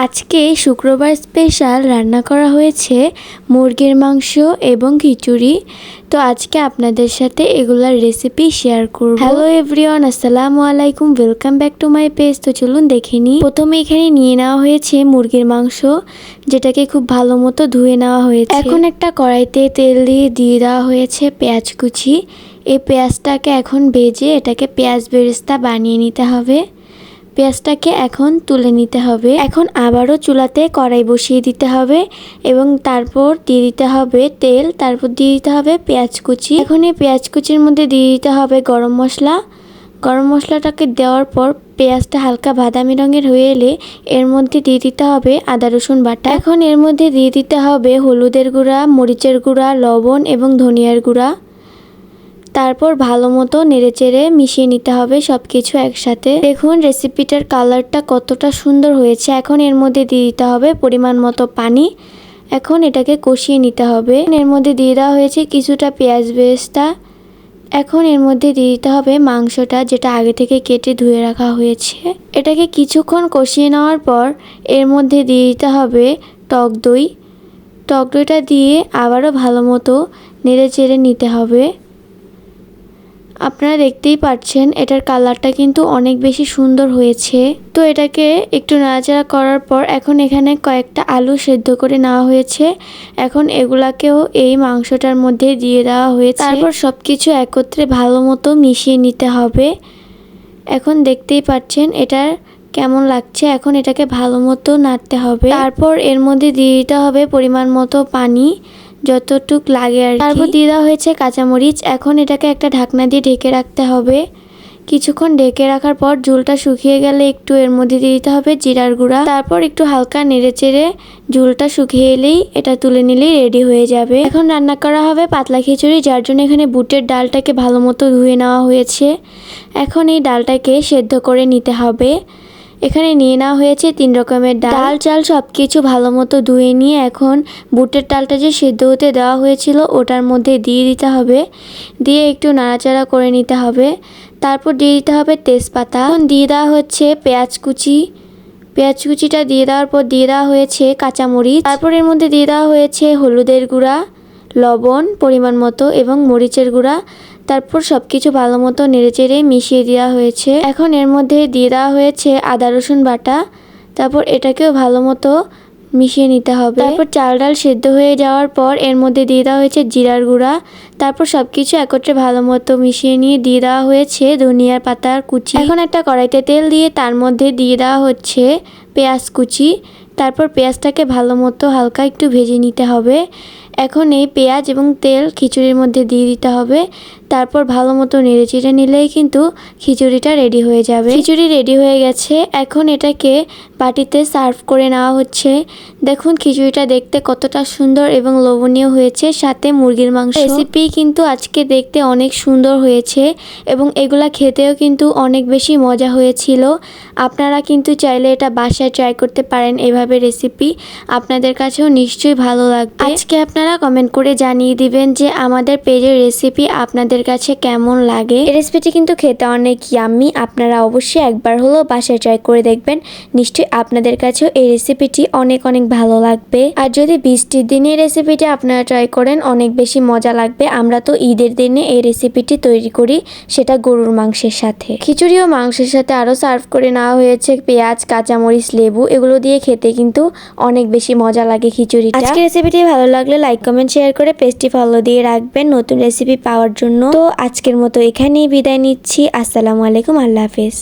আজকে শুক্রবার স্পেশাল রান্না করা হয়েছে মুরগির মাংস এবং খিচুড়ি। তো আজকে আপনাদের সাথে এগুলার রেসিপি শেয়ার করব। হ্যালো এভরিওয়ান আসসালামু আলাইকুম welcome back to my page তো চলুন দেখে নিই। প্রথমে এখানে নিয়ে নেওয়া হয়েছে মুরগির মাংস, যেটাকে খুব ভালো মতো ধুয়ে নেওয়া হয়েছে। এখন একটা কড়াইতে তেল দিয়ে দিয়ে দেওয়া হয়েছে পেঁয়াজ কুচি। এই পেঁয়াজটাকে এখন ভেজে এটাকে পেঁয়াজ বেরেস্তা বানিয়ে নিতে হবে। পেঁয়াজটাকে এখন তুলে নিতে হবে। এখন আবারও চুলাতে কড়াই বসিয়ে দিতে হবে এবং তারপর দিয়ে দিতে হবে তেল, তারপর দিয়ে দিতে হবে পেঁয়াজ কুচি। এখন এই পেঁয়াজ কুচির মধ্যে দিয়ে দিতে হবে গরম মশলা। গরম মশলাটাকে দেওয়ার পর পেঁয়াজটা হালকা বাদামি রঙের হয়ে এলে এর মধ্যে দিয়ে দিতে হবে আদা, রসুন বাটা। এখন এর মধ্যে দিয়ে দিতে হবে হলুদের গুঁড়া, মরিচের গুঁড়া, লবণ এবং ধনিয়ার গুঁড়া। তারপর ভালো মতো নেড়েচেড়ে মিশিয়ে নিতে হবে সব কিছু একসাথে। দেখুন, রেসিপিটার কালারটা কতটা সুন্দর হয়েছে। এখন এর মধ্যে দিয়ে দিতে হবে পরিমাণ মতো পানি। এখন এটাকে কষিয়ে নিতে হবে। এর মধ্যে দিয়ে দেওয়া হয়েছে কিছুটা পেঁয়াজ বেরেস্তা। এখন এর মধ্যে দিয়ে দিতে হবে মাংসটা, যেটা আগে থেকে কেটে ধুয়ে রাখা হয়েছে। এটাকে কিছুক্ষণ কষিয়ে নেওয়ার পর এর মধ্যে দিয়ে দিতে হবে টক দই। টক দইটা দিয়ে আবারও ভালো মতো নেড়ে চেড়ে নিতে হবে। আপনারা দেখতেই পাচ্ছেন, এটার কালারটা কিন্তু অনেক বেশি সুন্দর হয়েছে। তো এটাকে একটু নাড়াচাড়া করার পর এখন এখানে কয়েকটা আলু সেদ্ধ করে নেওয়া হয়েছে। এখন এগুলাকেও এই মাংসটার মধ্যে দিয়ে দেওয়া হয়েছে। তারপর সব কিছু একত্রে ভালো মতো মিশিয়ে নিতে হবে। এখন দেখতেই পাচ্ছেন, এটার কেমন লাগছে, এখন এটাকে ভালো মতো নাড়তে হবে। তারপর এর মধ্যে দিয়ে দিতে হবে পরিমাণ মতো পানি। যতটুক লাগে আর তারপর দিয়ে দেওয়া হয়েছে কাঁচামরিচ। এখন এটাকে একটা ঢাকনা দিয়ে ঢেকে রাখতে হবে। কিছুক্ষণ ঢেকে রাখার পর ঝুলটা শুকিয়ে গেলে একটু এর মধ্যে দিয়ে দিতে হবে জিরার গুঁড়া। তারপর একটু হালকা নেড়ে চেড়ে ঝুলটা শুকিয়ে এলেই এটা তুলে নিলেই রেডি হয়ে যাবে। এখন রান্না করা হবে পাতলা খিচুড়ি, যার জন্য এখানে বুটের ডালটাকে ভালো মতো ধুয়ে নেওয়া হয়েছে। এখন এই ডালটাকে সেদ্ধ করে নিতে হবে। এখানে নিয়ে নেওয়া হয়েছে তিন রকমের ডাল। চাল সব কিছু ভালো মতো ধুয়ে নিয়ে এখন বুটের ডালটা যে সেদ্ধ হতে দেওয়া হয়েছিল ওটার মধ্যে দিয়ে দিতে হবে। দিয়ে একটু নাড়াচাড়া করে নিতে হবে। তারপর দিয়ে দিতে হবে তেজপাতা। এখন দিয়ে দেওয়া হচ্ছে পেঁয়াজ কুচি। পেঁয়াজ কুচিটা দিয়ে দেওয়ার পর দিয়ে দেওয়া হয়েছে কাঁচামরিচ। তারপর এর মধ্যে দিয়ে দেওয়া হয়েছে হলুদের গুঁড়া। লবণ, পরিমাণ মতো এবং মরিচের গুঁড়া, তারপর সব কিছু ভালো মতো নেড়েচেড়ে মিশিয়ে দেওয়া হয়েছে। এখন এর মধ্যে দিয়ে দেওয়া হয়েছে আদা, রসুন বাটা। তারপর এটাকেও ভালো মতো মিশিয়ে নিতে হবে। তারপর চাল ডাল সেদ্ধ হয়ে যাওয়ার পর এর মধ্যে দিয়ে দেওয়া হয়েছে জিরার গুঁড়া। তারপর সব কিছু একত্রে ভালো মতো মিশিয়ে নিয়ে দিয়ে দেওয়া হয়েছে ধনিয়ার পাতার কুচি। এখন একটা কড়াইতে তেল দিয়ে তার মধ্যে দিয়ে দেওয়া হচ্ছে পেঁয়াজ কুচি। তারপর পেঁয়াজটাকে ভালো মতো হালকা একটু ভেজে নিতে হবে। এখন এই পেঁয়াজ এবং তেল খিচুড়ির মধ্যে দিয়ে দিতে হবে। তারপর ভালো মতো নেড়ে চেড়ে নিলেই কিন্তু খিচুড়িটা রেডি হয়ে যাবে। খিচুড়ি রেডি হয়ে গেছে। এখন এটাকে বাটিতে সার্ভ করে নেওয়া হচ্ছে। দেখুন খিচুড়িটা দেখতে কতটা সুন্দর এবং লোভনীয় হয়েছে। সাথে মুরগির মাংস। রেসিপি কিন্তু আজকে দেখতে অনেক সুন্দর হয়েছে এবং এগুলা খেতেও কিন্তু অনেক বেশি মজা হয়েছিল। আপনারা কিন্তু চাইলে এটা বাসায় ট্রাই করতে পারেন এভাবে রেসিপি আপনাদের কাছেও নিশ্চয়ই ভালো লাগবে। আজকে আপনারা কমেন্ট করে জানিয়ে দিবেন যে আমাদের পেজের রেসিপি আপনাদের কাছে কেমন লাগে। এই রেসিপিটি কিন্তু খেতে অনেক ইয়াম্মি আপনারা অবশ্যই একবার হলেও বাসায় ট্রাই করে দেখবেন। নিশ্চয়ই আপনাদের কাছেও এই রেসিপিটি অনেক অনেক ভালো লাগবে। আর যদি বৃষ্টির দিনে এই রেসিপিটি আপনারা ট্রাই করেন, অনেক বেশি মজা লাগবে। আমরা তো ঈদের দিনে এই রেসিপিটি তৈরি করি, সেটা গরুর মাংসের সাথে। খিচুড়ি ও মাংসের সাথে আরও সার্ভ করে নেওয়া হয়েছে পেঁয়াজ, কাঁচামরিচ, লেবু। এগুলো দিয়ে খেতে কিন্তু অনেক বেশি মজা লাগে খিচুড়িটা। আজকে রেসিপিটি ভালো লাগলে লাইক কমেন্ট শেয়ার করে পেজটি ফলো দিয়ে রাখবেন নতুন রেসিপি পাওয়ার জন্য। তো আজকের মতো এখানেই বিদায় নিচ্ছি। আসসালামু আলাইকুম। আল্লাহ হাফেজ।